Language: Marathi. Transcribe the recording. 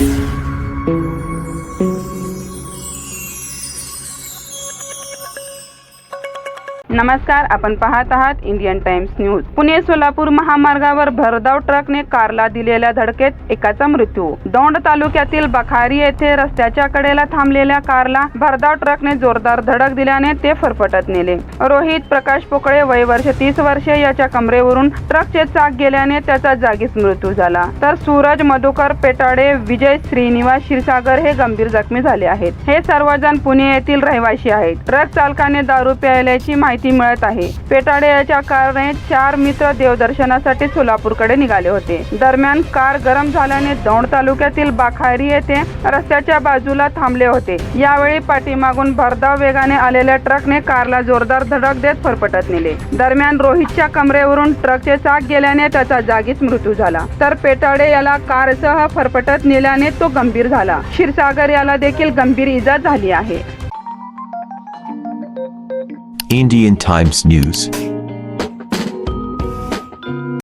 Música नमस्कार आपण पाहत आहात Indian Times News Pune Solapur महामार्गावर भरधाव ट्रकने कारला दिलेल्या धडकेत एकाचा मृत्यू. दौंड तालुक्यातील बखारी येथे रस्त्याच्या कडेला थांबलेल्या कारला भरधाव ट्रकने जोरदार धडक दिल्याने ते फरफटत नेले. रोहित प्रकाश पोकळे वय वर्ष तीस वर्षे याच्या कमरेवरून ट्रकचे चाक गेल्याने त्याचा जागीच मृत्यू झाला. तर सूरज मधुकर पेटाडे विजय श्रीनिवास क्षीरसागर हे गंभीर जखमी झाले आहेत. हे सर्वजण पुणे येथील रहिवासी आहेत. ट्रक चालकाने दारू प्यायल्याची माहिती मिळत आहे. पेटाडे याच्या कारने चार मित्र देवदर्शनासाठी सोलापूरकडे निघाले होते. दरम्यान कार गरम झाल्याने दौंड तालुक्यातील बाखारी येथे रस्त्याच्या बाजूला थांबले होते. यावेळी पाठीमागून भरधाव वेगाने आलेल्या ट्रकने कारला जोरदार धडक देत फरफटत नेले. दरम्यान रोहितच्या कमरेवरून ट्रकचे चाक गेल्याने त्याचा जागीच मृत्यू झाला. तर पेटाडे याला कारसह फरफटत नेल्याने तो गंभीर झाला. क्षीरसागर याला देखील गंभीर इजा झाली आहे. Indian Times News.